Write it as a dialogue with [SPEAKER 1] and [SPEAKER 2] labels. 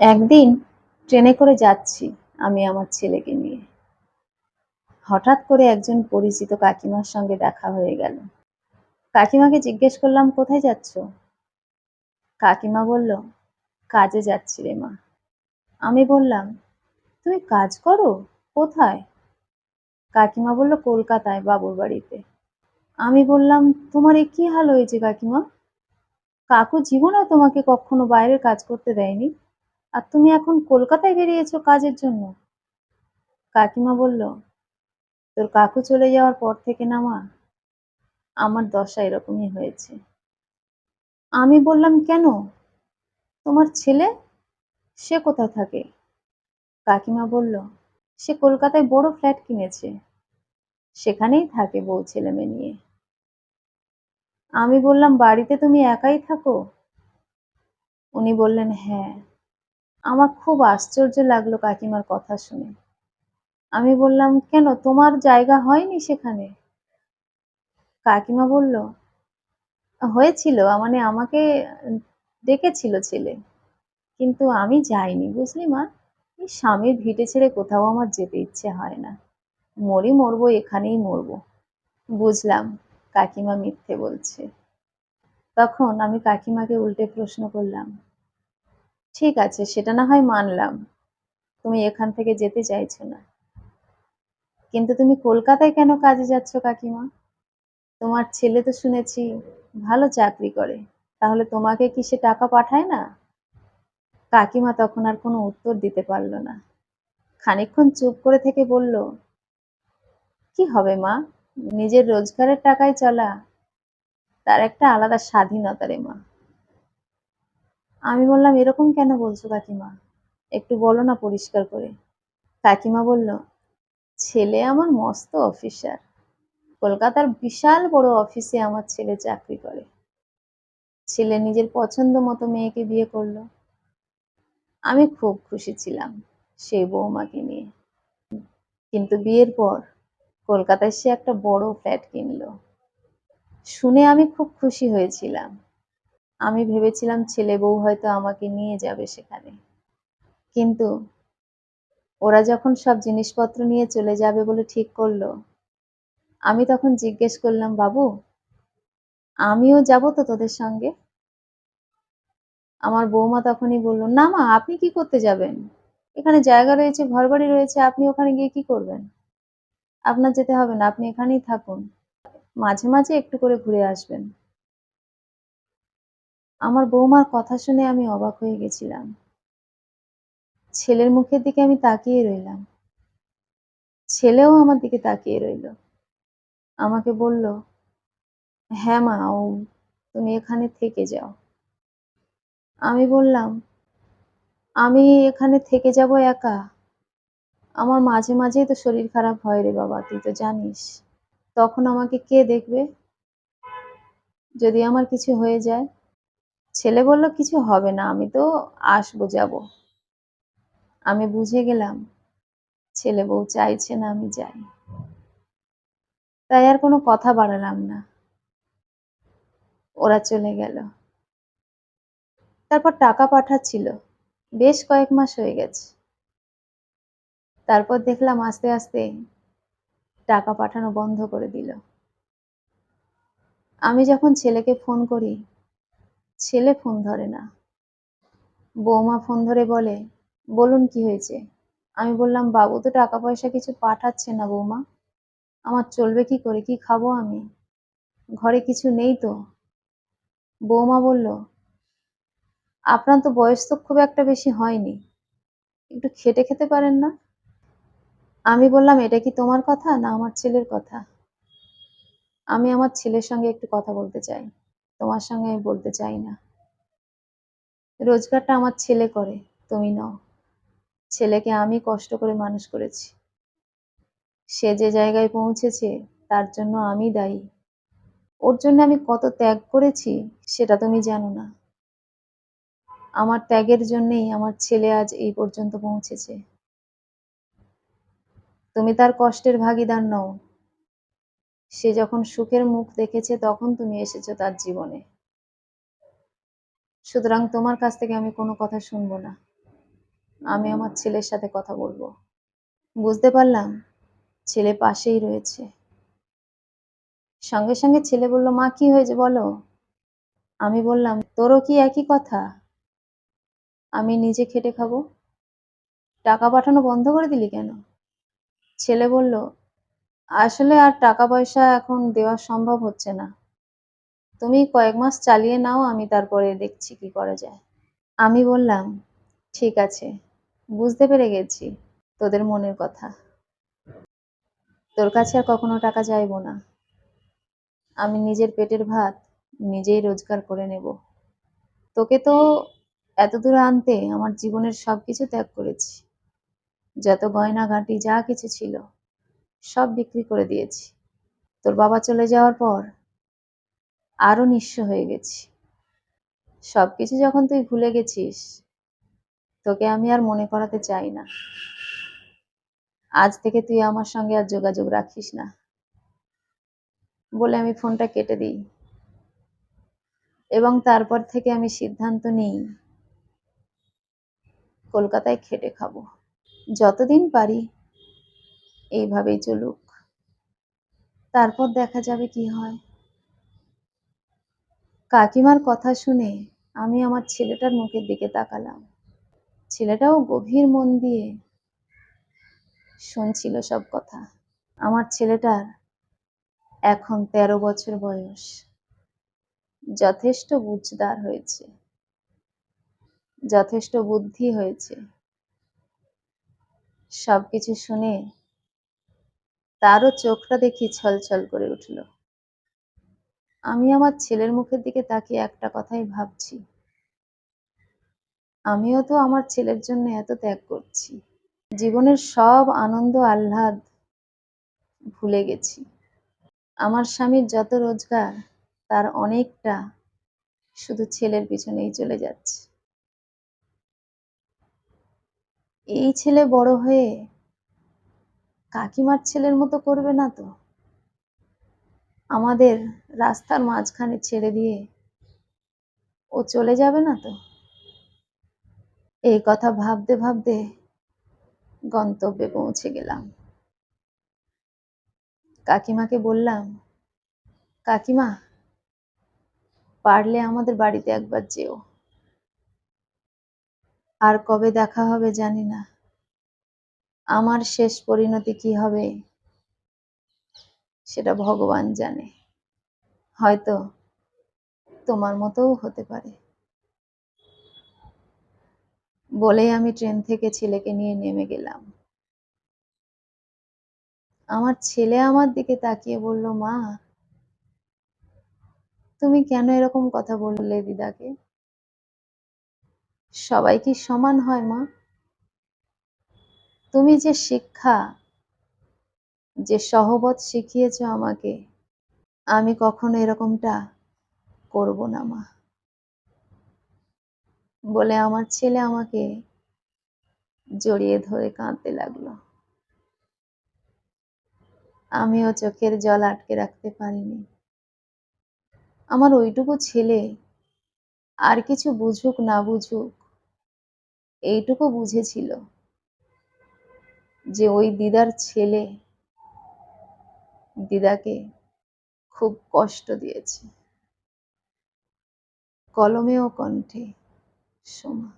[SPEAKER 1] একদিন ট্রেনে করে যাচ্ছি আমি আমার ছেলেকে নিয়ে। হঠাৎ করে একজন পরিচিত কাকিমার সঙ্গে দেখা হয়ে গেল। কাকিমাকে জিজ্ঞেস করলাম, কোথায় যাচ্ছ? কাকিমা বলল, কাজে যাচ্ছি রে মা। আমি বললাম, তুমি কাজ করো? কোথায়? কাকিমা বলল, কলকাতায়, বাবুর বাড়িতে। আমি বললাম, তোমার এ কি হাল হয়েছে কাকিমা? কাকু জীবনে তোমাকে কখনো বাইরের কাজ করতে দেয়নি? আর তুমি এখন কলকাতায় বেরিয়েছো কাজের জন্য? কাকিমা বলল, তোর কাকু চলে যাওয়ার পর থেকে না মা? আমার দশা এরকমই হয়েছে। আমি বললাম, কেন? তোমার ছেলে? সে কোথায় থাকে? কাকিমা বলল, সে কলকাতায় বড় ফ্ল্যাট কিনেছে। সেখানেই থাকে বউ ছেলে মেয়ে নিয়ে। আমি বললাম, বাড়িতে তুমি একাই থাকো? উনি বললেন হ্যাঁ। আমার খুব আশ্চর্য লাগল কাকিমার কথা শুনে। আমি বললাম, কেন, তোমার জায়গা হয়নি সেখানে? কাকিমা বলল, হয়েছিল মানে আমাকে ডেকেছিল ছেলে। কিন্তু আমি যাইনি, বুঝলি মা? এই স্বামীর ভিটে ছেড়ে কোথাও আমার যেতে ইচ্ছে হয় না। মরি মরবো, এখানেই মরবো। বুঝলাম, কাকিমা মিথ্যে বলছে। তখন আমি কাকিমাকে উল্টে প্রশ্ন করলাম ঠিক আছে, সেটা না হয় মানলাম। তুমি এখান থেকে যেতে চাইছো না। কিন্তু তুমি কলকাতায় কেন কাজে যাচ্ছ, কাকিমা? তোমার ছেলে তো শুনেছি ভালো চাকরি করে। তাহলে তোমাকে কি সে টাকা পাঠায় না? কাকিমা তখন আর কোনো উত্তর দিতে পারল না। খানিকক্ষণ চুপ করে থেকে বলল, কি হবে মা? নিজের রোজগারের টাকায় চলা, তার একটা আলাদা স্বাধীনতা রে মা। আমি বললাম, এরকম কেন বলছো কাকিমা? একটু বলো না পরিষ্কার করে। কাকিমা বলল, ছেলে আমার মস্ত অফিসার। কলকাতার বিশাল বড় অফিসে আমার ছেলে চাকরি করে। ছেলে নিজের পছন্দ মতো মেয়েকে বিয়ে করল। আমি খুব খুশি ছিলাম সেই বৌমাকে নিয়ে। কিন্তু বিয়ের পর কলকাতায় সে একটা বড় ফ্ল্যাট কিনলো। শুনে আমি খুব খুশি হয়েছিলাম। আমি ভেবেছিলাম ছেলে বউ হয়তো আমাকে নিয়ে যাবে সেখানে। কিন্তু ওরা যখন সব জিনিসপত্র নিয়ে চলে যাবে বলে ঠিক করল, আমি তখন জিজ্ঞেস করলাম, বাবু, আমিও যাব তো তোদের সঙ্গে? আমার বৌমা তখনই বলল, না মা, আপনি কি করতে যাবেন? এখানে জায়গা রয়েছে, ঘরবাড়ি রয়েছে, আপনি ওখানে গিয়ে কি করবেন? আপনার যেতে হবে না, আপনি এখানেই থাকুন। মাঝে মাঝে একটু করে ঘুরে আসবেন। আমার বৌমার কথা শুনে আমি অবাক হয়ে গেছিলাম। ছেলের মুখের দিকে আমি তাকিয়ে রইলাম। ছেলেও আমার দিকে তাকিয়ে রইল। আমাকে বলল হ্যাঁ মা, ও, তুমি এখানে থেকে যাও। আমি বললাম, আমি এখানে থেকে যাব একা? আমার মাঝে মাঝেই তো শরীর খারাপ হয় রে বাবা, তুই তো জানিস। তখন আমাকে কে দেখবে? যদি আমার কিছু হয়ে যায় ছেলে বলল, কিছু হবে না, আমি তো আসব, যাব। আমি বুঝে গেলাম, ছেলে বউ চাইছে না, আমি যাই। তাই আর কোনো কথা বাড়ালাম না। ওরা চলে গেল। তারপর টাকা পাঠাচ্ছিল। বেশ কয়েক মাস হয়ে গেছে। তারপর দেখলাম আস্তে আস্তে টাকা পাঠানো বন্ধ করে দিল। আমি যখন ছেলেকে ফোন করি ছেলে ফোন ধরে না। বৌমা ফোন ধরে বলে, বলুন কি হয়েছে? আমি বললাম, বাবু তো টাকা পয়সা কিছু পাঠাচ্ছে না বৌমা। আমার চলবে কি করে? কি খাব আমি? ঘরে কিছু নেই তো? বৌমা বলল, আপনার তো বয়স তো খুব একটা বেশি হয়নি। একটু খেটে খেতে পারেন না? আমি বললাম, এটা কি তোমার কথা না আমার ছেলের কথা? আমি আমার ছেলের সঙ্গে একটু কথা বলতে চাই। তোমার সঙ্গে আমি বলতে চাই না। রোজগারটা আমার ছেলে করে, তুমি নও। ছেলেকে আমি কষ্ট করে মানুষ করেছি। সে যে জায়গায় পৌঁছেছে, তার জন্য আমি দায়ী। ওর জন্য আমি কত ত্যাগ করেছি, সেটা তুমি জানো না। আমার ত্যাগের জন্যেই আমার ছেলে আজ এই পর্যন্ত পৌঁছেছে। তুমি তার কষ্টের ভাগিদার নও। সে যখন সুখের মুখ দেখেছে, তখন তুমি এসেছ তার জীবনে। সুতরাং তোমার কাছ থেকে আমি কোনো কথা শুনব না। আমি আমার ছেলের সাথে কথা বলব। বুঝতে পারলাম? ছেলে পাশেই রয়েছে। সঙ্গে সঙ্গে ছেলে বলল, মা, কি হয়েছে বলো? আমি বললাম, তোরও কি একই কথা? আমি নিজে খেটে খাব? টাকা পাঠানো বন্ধ করে দিলি কেন? ছেলে বলল আসলে আর টাকা পয়সা এখন দেওয়া সম্ভব হচ্ছে না। তুমি কয়েক মাস চালিয়ে নাও, আমি তারপরে দেখছি কি করা যায়। আমি বললাম, ঠিক আছে, বুঝতে পেরে গেছি তোদের মনের কথা। তোর কাছে আর কখনো টাকা চাইব না। আমি নিজের পেটের ভাত নিজেই রোজগার করে নেব। তোকে তো এত দূরে আনতে আমার জীবনের সব কিছু ত্যাগ করেছি। যত গয়নাগাঁটি যা কিছু ছিল। সব বিক্রি করে দিয়েছি। তোর বাবা চলে যাওয়ার পর আরও নিঃস্ব হয়ে গেছি। সব কিছু যখন তুই ভুলে গেছিস, তোকে আমি আর মনে করাতে চাই না। আজ থেকে তুই আমার সঙ্গে আর যোগাযোগ রাখিস না। বলে আমি ফোনটা কেটে দিই। এবং তারপর থেকে আমি সিদ্ধান্ত নিই, কলকাতায় খেটে খাব। যতদিন পারি এইভাবেই চলুক। তারপর দেখা যাবে কি হয়। কাকিমার কথা শুনে আমি আমার ছেলেটার মুখের দিকে তাকালাম। ছেলেটাও গভীর মন দিয়ে শুনছিল সব কথা। আমার ছেলেটার এখন তেরো বছর বয়স। যথেষ্ট বুঝদার হয়েছে। যথেষ্ট বুদ্ধি হয়েছে। সবকিছু শুনে তারও চোখটা দেখি ছলছল করে উঠল। আমি আমার ছেলের মুখের দিকে তাকিয়ে একটা কথাই ভাবছি। আমিও তো আমার ছেলের জন্য এত ত্যাগ করছি। জীবনের সব আনন্দ আহ্লাদ ভুলে গেছি। আমার স্বামীর যত রোজগার, তার অনেকটা শুধু ছেলের পিছনেই চলে যাচ্ছে। এই ছেলে বড় হয়ে কাকিমার ছেলের মতো করবে না তো? আমাদের রাস্তার মাঝখানে ছেড়ে দিয়ে ও চলে যাবে না তো? এই কথা ভাবতে ভাবতে গন্তব্যে পৌঁছে গেলাম। কাকিমাকে বললাম, কাকিমা, পারলে আমাদের বাড়িতে একবার যেও। আর কবে দেখা হবে জানি না। আমার শেষ পরিণতি কি হবে? সেটা ভগবান জানে। হয়তো তোমার মতোও হতে পারে। বলেই আমি ট্রেন থেকে ছেলেকে নিয়ে নেমে গেলাম। আমার ছেলে আমার দিকে তাকিয়ে বলল, মা, তুমি কেন এরকম কথা বললে দিদাকে? সবাই কি সমান হয়, মা? তুমি যে শিক্ষা, যে সহবত শিখিয়েছ আমাকে, আমি কখনো এরকমটা করব না, মা। বলে আমার ছেলে আমাকে জড়িয়ে ধরে কাঁদতে লাগল। আমিও চোখের জল আটকে রাখতে পারিনি। আমার ওইটুকু ছেলে আর কিছু বুঝুক না বুঝুক, এইটুকু বুঝেছিল। যে ওই দিদার ছেলে দিদাকে খুব কষ্ট দিয়েছে। কলমেও কণ্ঠে সোমা।